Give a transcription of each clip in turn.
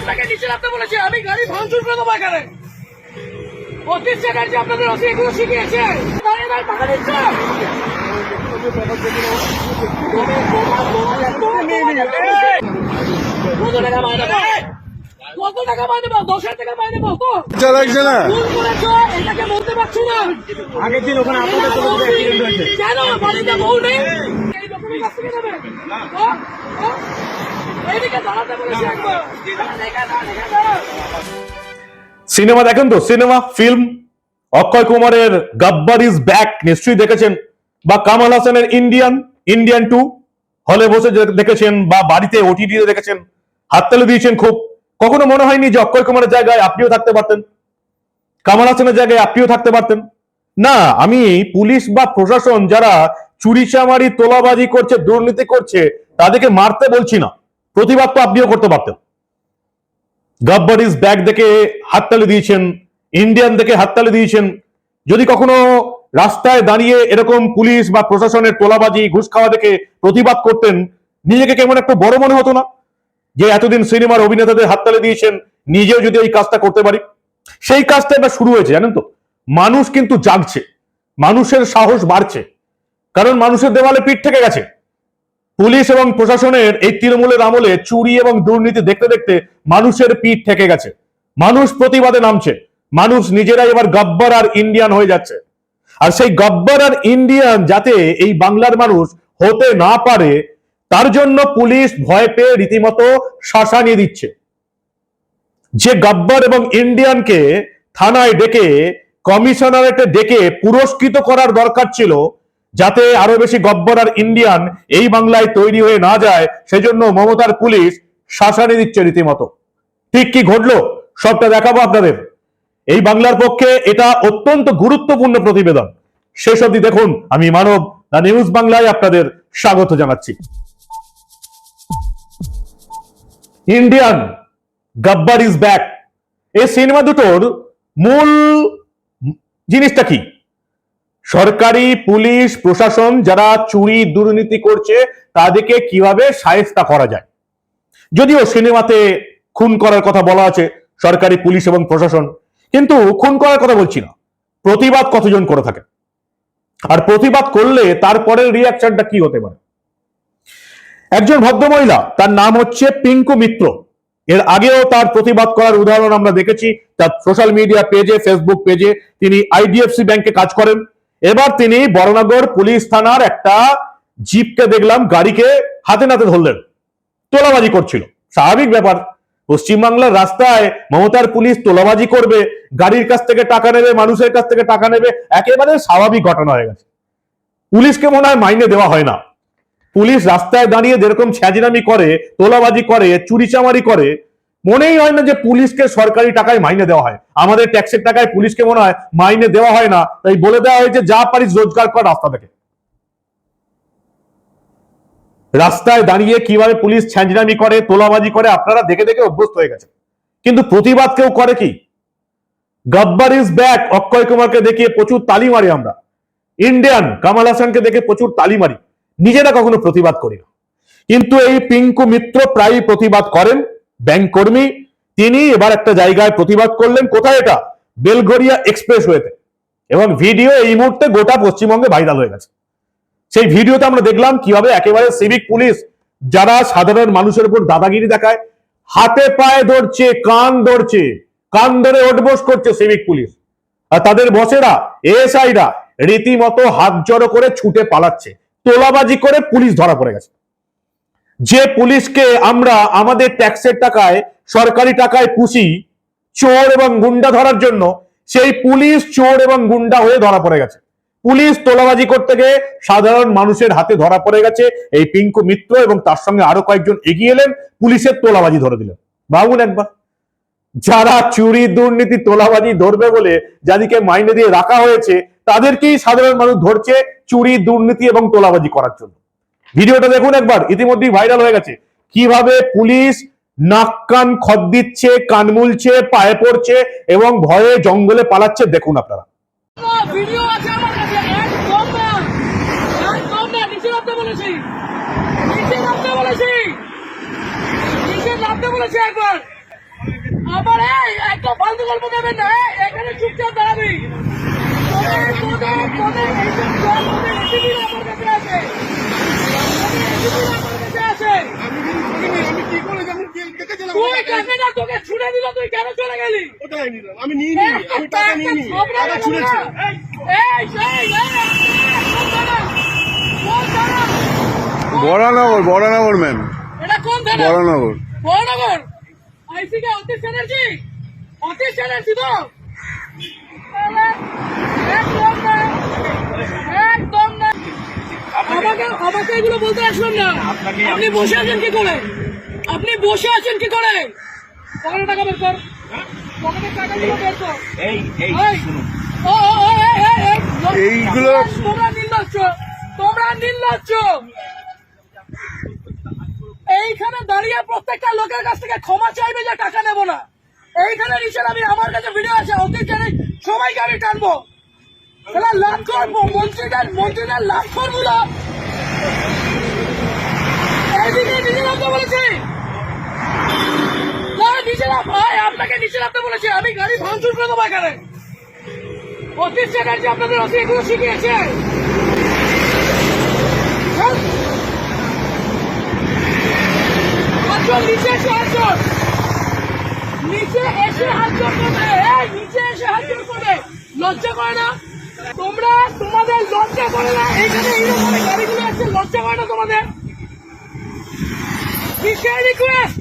আপনাকে নিচে নামতে বলেছি আমি গাড়ি ভাঙচুর করে দেবো এখানে। অতীশ চ্যাটার্জি আপনাদের অতি এগুলো শিখিয়েছে। দাঁড়িয়ে দাঁড়িয়ে টাকা দিচ্ছে। কত টাকা মাইনে পাও? কত টাকা মাইনে পাও দশ হাজার টাকা মাইনে পাও তো লাগছে না। এটাকে বলতে পারছ না। আগের দিন ওখানে আপনাদের কোনো অ্যাক্সিডেন্ট হয়েছে। কেন? বাড়িতে বউ নেই? এই! লোকের কাছ থেকে নেবে? সিনেমা দেখেন তো সিনেমা ফিল্ম অক্ষয় কুমারের গাব্বার ইজ ব্যাক নিশ্চয়ই দেখেছেন বা কামাল হাসানের ইন্ডিয়ান ইন্ডিয়ান টু হলে বসে দেখেছেন বা বাড়িতে ওটিটিতে দেখেছেন হাততালি দিয়েছেন খুব কখনো মনে হয়নি যে অক্ষয় কুমারের জায়গায় আপনিও থাকতে পারতেন কামাল হাসানের জায়গায় আপনিও থাকতে পারতেন না আমি পুলিশ বা প্রশাসন যারা চুরি চামারি তোলাবাজি করছে দুর্নীতি করছে তাদেরকে মারতে বলছি না প্রতিবাদ তো আপনিও করতে পারতেন। গাব্বার ইজ ব্যাক দেখে হাততালি দিয়েছেন ইন্ডিয়ান দেখে হাততালি দিয়েছেন। যদি কখনো রাস্তায় দাঁড়িয়ে এরকম পুলিশ বা প্রশাসনের তোলাবাজি, ঘুষ খাওয়া দেখে প্রতিবাদ করতেন, নিজেকে কেমন একটু বড় মনে হতো না? যে এতদিন সিনেমার অভিনেতাদের হাততালি দিয়েছেন, নিজেও যদি এই কাজটা করতে পারি? সেই কাজটা এবার শুরু হয়েছে, জানেন তো? মানুষ কিন্তু জাগছে, মানুষের সাহস বাড়ছে, কারণ মানুষের দেওয়ালে পিঠ থেকে গেছে। পুলিশ এবং প্রশাসনের এই তৃণমূলের আমলে চুরি এবং দুর্নীতি দেখতে দেখতে মানুষের পিঠ থেকে গেছে। মানুষ প্রতিবাদে নামছে। মানুষ নিজেরাই এবার গব্বর আর ইন্ডিয়ান হয়ে যাচ্ছে। আর সেই গব্বর আর ইন্ডিয়ান যাতে এই বাংলার মানুষ হতে না পারে, তার জন্য পুলিশ ভয় পেয়ে রীতিমতো শাসানিয়ে দিচ্ছে। যে গব্বর এবং ইন্ডিয়ানকে থানায় ডেকে, কমিশনারেটে ডেকে পুরস্কৃত করার দরকার ছিল যাতে আরও বেশি গব্বর আর ইন্ডিয়ান এই বাংলায় তৈরি হয়ে না যায়, সেজন্য মমতার পুলিশ শাসানি দিচ্ছে রীতিমতো। ঠিক কি ঘটলো? সবটা দেখাবো আপনাদের। এই বাংলার পক্ষে এটা অত্যন্ত গুরুত্বপূর্ণ প্রতিবেদন। শেষ অবধি দেখুন, আমি মানব, দা নিউজ বাংলায় আপনাদের স্বাগত জানাচ্ছি। ইন্ডিয়ান গব্বার ইজ ব্যাক এই সিনেমা দুটোর মূল জিনিসটা কি? সরকারি, পুলিশ, প্রশাসন যারা চুরি, দুর্নীতি করছে, তাদেরকে কীভাবে সায়স্তা করা যায়? যদিও সিনেমাতে খুন করার কথা বলা আছে সরকারি, পুলিশ এবং প্রশাসন, কিন্তু খুন করার কথা বলছি না। প্রতিবাদ কতজন করে থাকে আর প্রতিবাদ করলে তারপরের রিয়াকশনটা কি হতে পারে? একজন ভদ্রমহিলা, তার নাম হচ্ছে পিঙ্কু মিত্র। এর আগেও তার প্রতিবাদ করার উদাহরণ আমরা দেখেছি। তার সোশ্যাল মিডিয়া পেজে ফেসবুক পেজে তিনি আইডিএফসি ব্যাংকে কাজ করেন। এবার তিনি বড়নগর পুলিশ থানার একটা জিপকে দেখলাম, গাড়িকে হাতে নাতে ধরলেন। তোলাবাজি করছিল। স্বাভাবিক ব্যাপার। পশ্চিমবাংলার রাস্তায় মমতার পুলিশ তোলাবাজি করবে, গাড়ির কাছ থেকে টাকা নেবে, মানুষের কাছ থেকে টাকা নেবে, একেবারে স্বাভাবিক ঘটনা হয়ে গেছে। পুলিশকে মনে হয় মাইনে দেওয়া হয় না। পুলিশ রাস্তায় দাঁড়িয়ে যেরকম ছ্যাঁচড়ামি করে, তোলাবাজি করে, চুরিচামারি করে মনেই হয় না যে পুলিশকে সরকারি টাকায় মাইনে দেওয়া হয়। আমাদের ট্যাক্সের টাকায় পুলিশকে মনে হয় মাইনে দেওয়া হয় না। তাই বলে দেওয়া হয়েছে যা পারিস রোজগার কর রাস্তা থেকে। রাস্তায় দাঁড়িয়ে কীভাবে পুলিশ ছ্যাঁচড়ামি করে, তোলাবাজি করে, আপনারা দেখে দেখে অভ্যস্ত হয়ে গেছে কিন্তু প্রতিবাদ কেউ করে কি? গব্বার ইজ ব্যাক, অক্ষয় কুমারকে দেখিয়ে প্রচুর তালি মারি আমরা। ইন্ডিয়ান কামাল হাসানকে দেখে প্রচুর তালি মারি। নিজেরা কখনো প্রতিবাদ করি না। কিন্তু এই পিঙ্কু মিত্র প্রায়ই প্রতিবাদ করেন। ব্যাংক কর্মী, তিনি এবার একটা জায়গায় প্রতিবাদ করলেন, কোথায় এটা? বেলগরিয়া এক্সপ্রেস ওয়েতে। এবং ভিডিও এই মুহূর্তে গোটা পশ্চিমবঙ্গে ভাইরাল হয়ে গেছে। সেই ভিডিওতে আমরা দেখলাম কীভাবে একেবারে সিভিক পুলিশ, যারা সাধারণ মানুষের উপর দাদাগিরি দেখায়, হাতে পায়ে ধরছে, কান ধরছে, কান ধরে ওঠবোস করছে সিভিক পুলিশ। আর তাদের বসেরা, এএসআইরা, রীতিমতো হাত জড়ো করে ছুটে পালাচ্ছে, তোলাবাজি করে পুলিশ ধরা পড়ে গেছে। যে পুলিশকে আমরা আমাদের ট্যাক্সের টাকায়, সরকারি টাকায় পুষি চোর এবং গুন্ডা ধরার জন্য, সেই পুলিশ চোর এবং গুন্ডা হয়ে ধরা পড়ে গেছে। পুলিশ তোলাবাজি করতে গিয়ে সাধারণ মানুষের হাতে ধরা পড়ে গেছে। এই পিঙ্কু মিত্র এবং তার সঙ্গে আরও কয়েকজন এগিয়ে এলেন, পুলিশের তোলাবাজি ধরে দিলেন। ভাবুন একবার। যারা চুরি, দুর্নীতি, তোলাবাজি ধরবে বলে যাদেরকে মাইনে দিয়ে রাখা হয়েছে, তাদেরকেই সাধারণ মানুষ ধরছে চুরি, দুর্নীতি এবং তোলাবাজি করার জন্য। ভিডিওটা দেখুন একবার, ইতিমধ্যেই ভাইরাল হয়ে গেছে। কীভাবে পুলিশ নাক কান খদ দিচ্ছে, কান মুলছে, পায়ে পড়ছে এবং ভয়ে জঙ্গলে পালাচ্ছে, দেখুন আপনারা। আমার এই একটা ফালতু গল্প দেবেন না এখানে চুপচাপ দাঁড়াবি তোদের তোদের তোদের এইসব সব তোদের রেসিপিগুলো আমার কাছে আছে তোদের রেসিপিগুলো আমার কাছে আছে আমি কি করে যখন দেখেছিলাম তুই কাকে না তোকে ছুড়ে দিল তুই কেন চলে গেলি ওটাই নিলাম আমি নিয়ে নিই একটা আমি টাকা নিয়ে নিই টাকা লাগবে এই, এই, এই, এই, কোন থানা? কোন থানা? বরানগর বরানগর ম্যাম এটা কোন থানা? বড়নগর আইসি কে অতীশ ব্যানার্জি অতীশ ব্যানার্জি তো তাহলে একদম না একদম না আমাকে আমাকে এগুলো বলতে আসবেন না আপনি বসে আছেন কি করে আপনি বসে আছেন কি করে পকেটে টাকা বের কর। পকেটে টাকা বের কর। এই এই এই, ও, ও, ও, এই, এই, এই, এইগুলো- তোমরা নির্লজ্জ। তোমরা নির্লজ্জ। এইখানে দাঁড়িয়ে প্রত্যেকটা লোকের কাছ থেকে ক্ষমা চাইবে যে টাকা নেব না। এইখানে নিচে আমি আমার কাছে ভিডিও আছে অতীত জানে সবাইকে আমি টানবো। তাহলে লাভ করব। মন্ত্রীদের মন্ত্রীদের লাভ করব না। এইদিকে নামতে বলেছি। না নিচে ভাই আপনাকে নিচে নামতে বলেছি, আমি গাড়ি ভাঙচুর করে দেবো এখানে। অতীত চ্যাটার্জি আপনাদের এগুলো শিখিয়েছে। এসে হাতজন নিচে এসে হাতজন করবে। লজ্জা করে না? তোমরা তোমাদের লজ্জা করে না? এখানে এইরকম আছে, লজ্জা করে না তোমাদের? কিসের রিকোয়েস্ট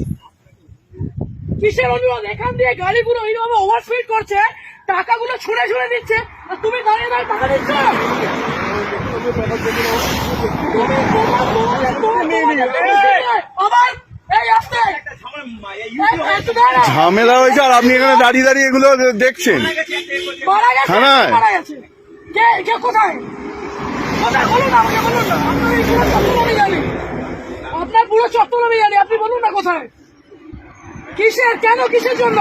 কিসের অনুরোধ? এখান দিয়ে গাড়িগুলো এইভাবে ওভারস্পিড করছে টাকাগুলো ছুঁড়ে ছুঁড়ে দিচ্ছে আর তুমি দাঁড়িয়ে দাঁড়িয়ে টাকা দিচ্ছ। ঝামেলা হয়েছে আর আপনি এখানে দাঁড়িয়ে দাঁড়িয়ে এগুলো দেখছেন। থানায়? কোথায়? আপনার পুরো চত্বর আমি জানি আপনি বলুন না কোথায়? কিসের? কেন কিসের জন্য?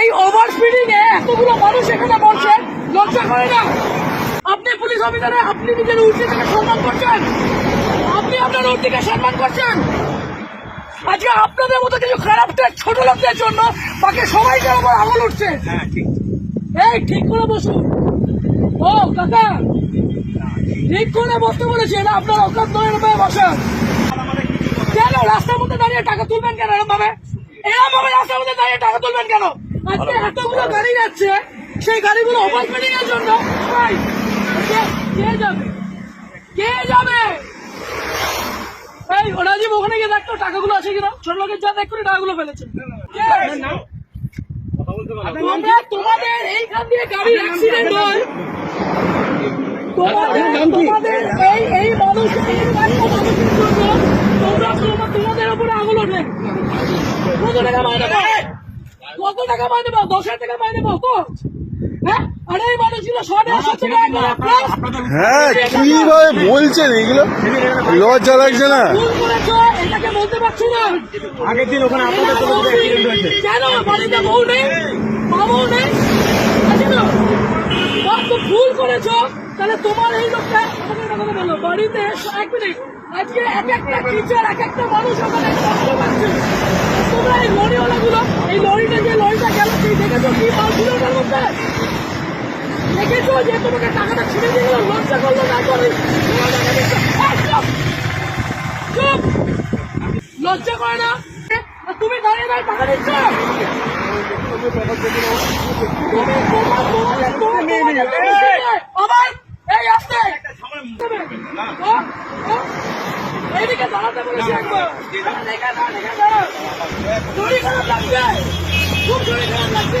এই ওভার স্পিডিং এ এতগুলো মানুষ এখানে বলছেন লজ্জা করে না? আপনি পুলিশ অফিসারে আপনি নিজের উচিত থেকে সম্মান করছেন? আপনি আপনার উর্দিকে সম্মান করছেন? আজকে আপনাদের মতো কিছু খারাপ ছোট লোকদের জন্য বাকি সবাইকে আমার আঙুল উঠছে। এই ঠিক করে বসুন। ও কাকা ঠিক করে বসতে বলেছি না আপনার অকাত নয় বসান। মধ্যে দাঁড়িয়ে টাকা তুলবেন কেন এরকম ভাবে এরকম ভাবে রাস্তার মধ্যে দাঁড়িয়ে টাকা তুলবেন কেন? আজকে এতগুলো গাড়ি যাচ্ছে সেই গাড়িগুলো এর জন্য। কে- যাবে? কে যাবে? এই ওখানে গিয়ে দেখতো টাকাগুলো আছে কিনা? ছোট লোকের যা দেখ করে টাকাগুলো ফেলেছে? তোমরা তোমাদের এইখান দিয়ে গাড়ি অ্যাক্সিডেন্ট হয়। তোমাদের এই এই মানুষ এই মানুষের জন্য তোমরা তোমার তোমাদের উপরে আঙুল ওঠে কত টাকা মাইনে পাও কত টাকা মাইনে পাও দশ হাজার টাকা মাইনে পাও তো হ্যাঁ? প্লাস হ্যাঁ? কীভাবে বলছেন এগুলো। লজ্জা লাগছে না। এটাকে বলতে পারছ না। আগের দিন ওখানে আপনাদের অ্যাক্সিডেন্ট হয়েছে। কেন? বাড়িতে বউ নেই? বউ নেই? না তো ভুল করেছ। তাহলে তোমার এই লোকটা কথা বলো বাড়িতে এক মিনিট। আজকে এক একটা টিচার এক একটা মানুষ ওখানে কষ্ট পাচ্ছে তোমরা এই লরিওয়ালা গুলো এই লরিটা যে লরিটা গেল সেই দেখেছ কি মাল ছিল ওটার মধ্যে দেখেছ যে তোমাকে টাকাটা ছিঁড়ে দিয়ে গেল লজ্জা করল না করে চুপ চুপ লজ্জা করে না। তুমি দাঁড়িয়ে দাঁড়িয়ে টাকা দিচ্ছ খুব শরীর খারাপ লাগছে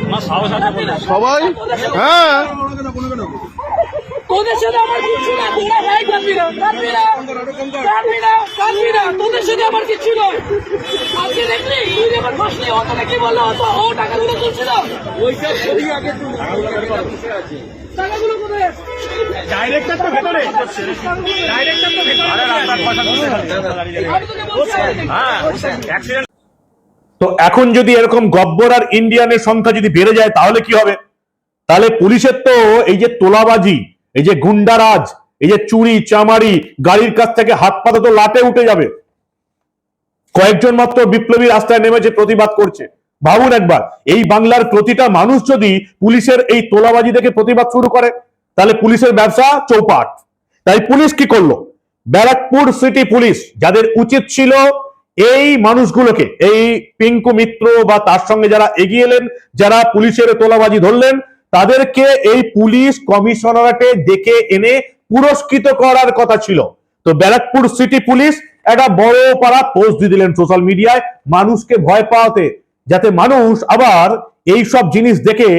সবাই? হ্যাঁ। তোদের সাথে আমার কিচ্ছু না তোরা ভাই কাঁদবি না কাঁদবি না কাঁদবি না কাঁদবি না তোদের সাথে আমার কিচ্ছু নয়। আজকে দেখলি? তুই বসলি কি বলল? ও তো। ও টাকাগুলো তুলছিল টাকাগুলো কোথায় ডাইরেক্টর তো ভেতরে। ডাইরেক্টর ভেতরে। হ্যাঁ অ্যাক্সিডেন্ট তো এখন যদি এরকম গব্বর আর ইন্ডিয়ানের সংখ্যা যদি বেড়ে যায়, তাহলে কি হবে? তাহলে পুলিশের তো এই যে তোলাবাজি, এই যে গুন্ডারাজ, এই যে চুরি, চামারি, গাড়ির কাছ থেকে হাত পাতা তো লাটে উঠে যাবে। কয়েকজন মাত্র বিপ্লবী রাস্তায় নেমেছে, প্রতিবাদ করছে। ভাবুন একবার, এই বাংলার প্রতিটা মানুষ যদি পুলিশের এই তোলাবাজি দেখে প্রতিবাদ শুরু করে, তাহলে পুলিশের ব্যবসা চৌপাট। তাই পুলিশ কি করল? ব্যারাকপুর সিটি পুলিশ, যাদের উচিত ছিল এই মানুষগুলোকে, এই পিঙ্কু মিত্র বা তার সঙ্গে যারা এগিয়ে এলেন, যারা পুলিশের তোলাবাজি ধরলেন, তাদেরকে এই পুলিশ কমিশনারেটে ডেকে এনে পুরস্কৃত করার কথা ছিল। তো ব্যারাকপুর সিটি পুলিশ একটা বড় পাড়া পোস্ট দিয়ে দিলেন সোশ্যাল মিডিয়ায়, মানুষকে ভয় পাওয়াতে, যাতে মানুষ আবার এই সব জিনিস দেখে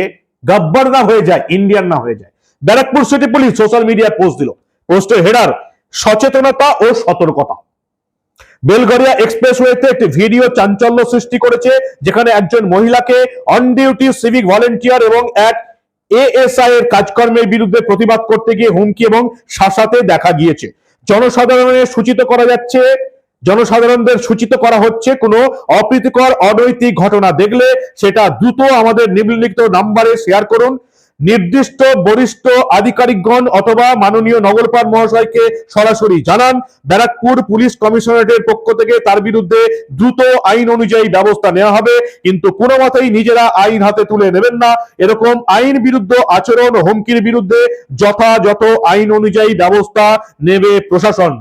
গাব্বার না হয়ে যায়, ইন্ডিয়ান না হয়ে যায়। ব্যারাকপুর সিটি পুলিশ সোশ্যাল মিডিয়ায় পোস্ট দিল। পোস্টের হেডার সচেতনতা ও সতর্কতা। বেলগড়িয়া এক্সপ্রেসওয়েতে একটি ভিডিও চাঞ্চল্য সৃষ্টি করেছে, যেখানে একজন মহিলাকে অন ডিউটি সিভিক ভলেন্টিয়ার এবং এক এএসআই এর কাজকর্মের বিরুদ্ধে প্রতিবাদ করতে গিয়ে হুমকি এবং শাসাতে দেখা গিয়েছে। জনসাধারণের সূচিত করা যাচ্ছে, জনসাধারণদের সূচিত করা হচ্ছে, কোনো অপ্রীতিকর অনৈতিক ঘটনা দেখলে সেটা দ্রুত আমাদের নিম্নলিখিত নাম্বারে শেয়ার করুন। নির্দিষ্ট বরিষ্ঠ আধিকারিকগণ অথবা মাননীয় নগরপাল মহাশয়কে সরাসরি জানান, ব্যারাকপুর পুলিশ কমিশনারেটের পক্ষ থেকে তার বিরুদ্ধে দ্রুত আইন অনুযায়ী ব্যবস্থা নেওয়া হবে। কিন্তু কোনো মতেই নিজেরা আইন হাতে তুলে নেবেন না। এরকম আইন বিরুদ্ধ আচরণ, হুমকির বিরুদ্ধে যথাযথ আইন অনুযায়ী ব্যবস্থা নেবে প্রশাসন।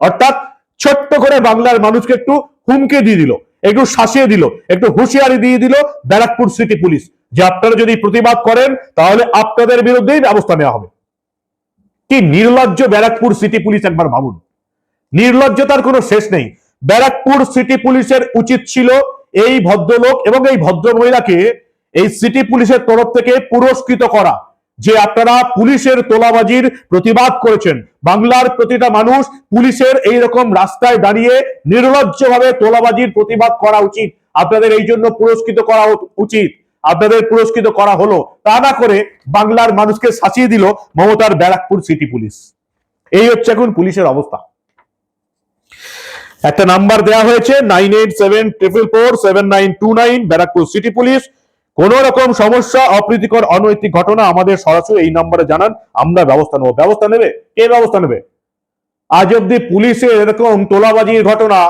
অর্থাৎ ছোট্ট করে বাংলার মানুষকে একটু হুমকে দিয়ে দিল। একটু শাসিয়ে দিল, একটু হুঁশিয়ারি দিয়ে দিল ব্যারাকপুর সিটি পুলিশ যে আপনারা যদি প্রতিবাদ করেন, তাহলে আপনাদের বিরুদ্ধেই ব্যবস্থা নেওয়া হবে। কি নির্লজ্জ ব্যারাকপুর সিটি পুলিশ একবার ভাবুন। নির্লজ্জতার কোনো শেষ নেই। ব্যারাকপুর সিটি পুলিশের উচিত ছিল এই ভদ্রলোক এবং এই ভদ্র মহিলাকে এই সিটি পুলিশের তরফ থেকে পুরস্কৃত করা। যে আপনারা পুলিশের তোলাবাজির প্রতিবাদ করেছেন। বাংলার প্রতিটা মানুষ পুলিশের এই রকম রাস্তায় দাঁড়িয়ে নির্লজ্জভাবে তোলাবাজির প্রতিবাদ করা উচিত। আপনাদের এই জন্য পুরস্কৃত করা উচিত। আপনাদের পুরস্কৃত করা হলো। তা না করে বাংলার মানুষকে শাসিয়ে দিল মমতার ব্যারাকপুর সিটি পুলিশ। এই হচ্ছে এখন পুলিশের অবস্থা। একটা নাম্বার দেওয়া হয়েছে, nine eight seven triple four seven nine two nine Barrackpore city police. কোন রকম সমস্যা, অপ্রীতিকর, অনৈতিক ঘটনা আমাদের সরাসরি এই নম্বরে জানান। আমরা ব্যবস্থা নেব। ব্যবস্থা নেবে? কে ব্যবস্থা নেবে? আজ অব্দি পুলিশের এরকম তোলাবাজির ঘটনা,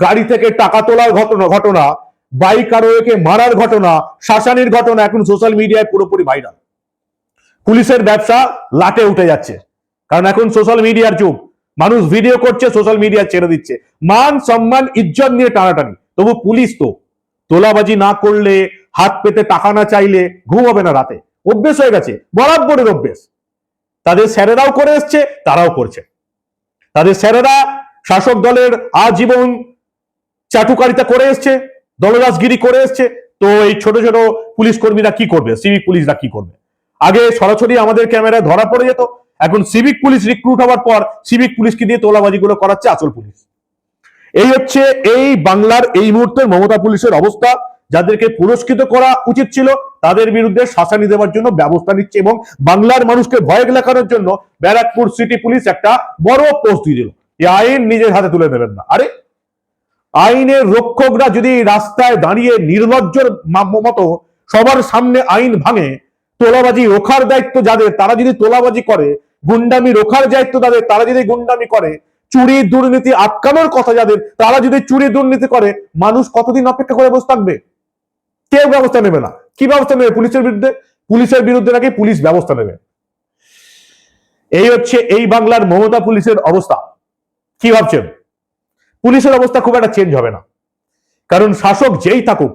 গাড়ি থেকে টাকা তোলার ঘটনা ঘটনা, বাইক আরোহীকে মারার ঘটনা শাসানির ঘটনা এখন সোশ্যাল মিডিয়ায় পুরোপুরি ভাইরাল। পুলিশের ব্যবসা লাটে উঠে যাচ্ছে। কারণ এখন সোশ্যাল মিডিয়ার যুগ। মানুষ ভিডিও করছে, সোশ্যাল মিডিয়া ছেড়ে দিচ্ছে। মান, সম্মান, ইজ্জত নিয়ে টানাটানি। তবু পুলিশ তো তোলাবাজি না করলে, হাত পেতে টাকা না চাইলে ঘুম হবে না রাতে। অভ্যেস হয়ে গেছে, বরাবরের অভ্যেস। তাদের স্যারেরাও করে এসছে, তারাও করছে। তাদের স্যারেরা শাসক দলের আজীবন চাটুকারিতা করে এসছে দলদাসগিরি করে এসছে। তো এই ছোট ছোট পুলিশ কর্মীরা কি করবে? সিভিক পুলিশরা কি করবে? আগে সরাসরি আমাদের ক্যামেরায় ধরা পড়ে যেত, এখন সিভিক পুলিশ রিক্রুট হওয়ার পর সিভিক পুলিশকে দিয়ে তোলাবাজিগুলো করাচ্ছে আসল পুলিশ। এই হচ্ছে এই বাংলার এই মুহূর্তের মমতা পুলিশের অবস্থা। যাদেরকে পুরস্কৃত করা উচিত ছিল, তাদের বিরুদ্ধে শাসানি দেওয়ার জন্য ব্যবস্থা নিচ্ছে এবং বাংলার মানুষকে ভয় দেখানোর জন্য ব্যারাকপুর সিটি পুলিশ একটা বড় পোস্ট দিয়ে দিল। আইন নিজের হাতে তুলে নেবেন না। আরে, আইনের রক্ষকরা যদি রাস্তায় দাঁড়িয়ে নির্লজ্জর মতো সবার সামনে আইন ভাঙে, তোলাবাজি রোখার দায়িত্ব যাদের, তারা যদি তোলাবাজি করে, গুন্ডামি রোখার দায়িত্ব তাদের, তারা যদি গুন্ডামি করে চুরি দুর্নীতি আটকানোর কথা যাদের, তারা যদি চুরি দুর্নীতি করে, মানুষ কতদিন অপেক্ষা করে বসে থাকবে? কেউ ব্যবস্থা নেবে না। কি ব্যবস্থা নেবে পুলিশের বিরুদ্ধে? পুলিশের বিরুদ্ধে নাকি পুলিশ ব্যবস্থা নেবে? এই হচ্ছে, এই বাংলার মমতা পুলিশের অবস্থা। কি ভাবছেন? পুলিশের অবস্থা খুব একটা চেঞ্জ হবে না। কারণ শাসক যেই থাকুক,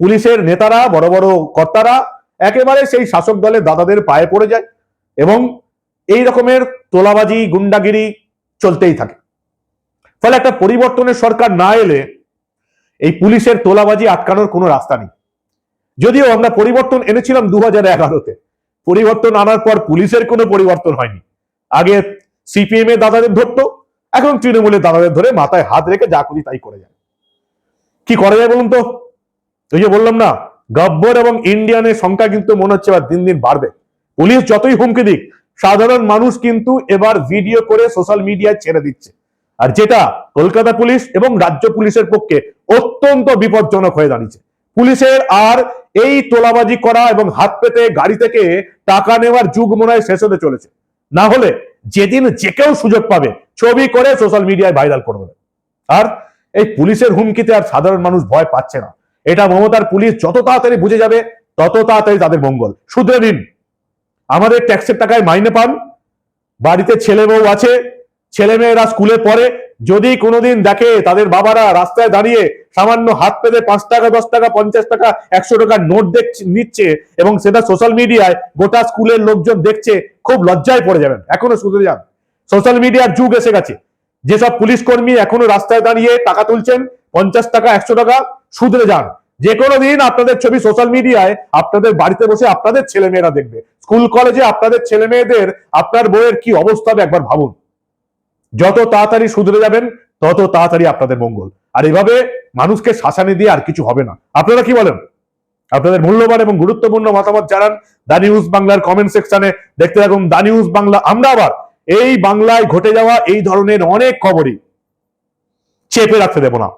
পুলিশের নেতারা, বড় বড় কর্তারা, একেবারে সেই শাসক দলের দাদাদের পায়ে পড়ে যায়। এবং এই রকমের তোলাবাজি, গুন্ডাগিরি চলতেই থাকে। ফলে একটা পরিবর্তনের সরকার না এলে এই পুলিশের তোলাবাজি আটকানোর কোনো রাস্তা নেই। যদিও আমরা পরিবর্তন এনেছিলাম দু হাজার এগারোতে। পরিবর্তন আনার পর পুলিশের কোনো পরিবর্তন হয়নি। আগে সিপিএম এর দাদাদের ধরতো, এখন তৃণমূলের দাদাদের ধরে মাথায় হাত রেখে যা করি তাই করে যায়। কি করা যায় বলুন তো? ওই যে বললাম না, গব্বর এবং ইন্ডিয়ানের সংখ্যা কিন্তু মনে হচ্ছে দিন দিন বাড়বে। পুলিশ যতই হুমকি দিক সাধারণ মানুষ কিন্তু এবার ভিডিও করে সোশ্যাল মিডিয়ায় ছেড়ে দিচ্ছে। আর যেটা কলকাতা পুলিশ এবং রাজ্য পুলিশের পক্ষে অত্যন্ত বিপজ্জনক হয়ে দাঁড়িয়েছে। পুলিশের আর এই তোলাবাজি করা এবং হাত পেতে গাড়ি থেকে টাকা নেওয়ার যুগ মনে হয় শেষ হতে চলেছে। না হলে যেদিন যে কেউ সুযোগ পাবে, ছবি করে সোশ্যাল মিডিয়ায় ভাইরাল করে দেবে আর এই পুলিশের হুমকিতে আর সাধারণ মানুষ ভয় পাচ্ছে না। এটা মমতার পুলিশ যত তাড়াতাড়ি বুঝে যাবে, তত তাড়াতাড়ি তাদের মঙ্গল। শুধরে দিন আমাদের ট্যাক্সের টাকায় মাইনে পান। বাড়িতে ছেলে বউ আছে, ছেলে মেয়েরা স্কুলে পড়ে, যদি কোনোদিন দেখে তাদের বাবারা রাস্তায় দাঁড়িয়ে সামান্য হাত পেতে পাঁচ টাকা, দশ টাকা, পঞ্চাশ টাকা, একশো টাকার নোট দেখছে নিচ্ছে এবং সেটা সোশ্যাল মিডিয়ায় গোটা স্কুলের লোকজন দেখছে, খুব লজ্জায় পড়ে যাবেন। এখনও শুধরে যান। সোশ্যাল মিডিয়ার যুগ এসে গেছে। যেসব পুলিশ কর্মী এখনও রাস্তায় দাঁড়িয়ে টাকা তুলছেন, পঞ্চাশ টাকা, একশো টাকা, শুধরে যান। যে কোনো দিন আপনাদের ছবি সোশ্যাল মিডিয়ায় আপনাদের বাড়িতে বসে আপনাদের ছেলে মেয়েরা দেখবে। স্কুল কলেজে আপনাদের ছেলে মেয়েদের আপনার বইয়ের কি অবস্থা হবে একবার ভাবুন। যত তাড়াতাড়ি শুধরে যাবেন, তত তাড়াতাড়ি আপনাদের মঙ্গল। আর এভাবে মানুষকে শাসানি দিয়ে আর কিছু হবে না। আপনারা কি বলেন? আপনাদের মূল্যবান এবং গুরুত্বপূর্ণ মতামত জানান দা নিউজ বাংলার কমেন্ট সেকশনে। দেখতে থাকুন দা নিউজ বাংলা। আমরা আবার এই বাংলায় ঘটে যাওয়া এই ধরনের অনেক খবরই চেপে রাখতে দেব না।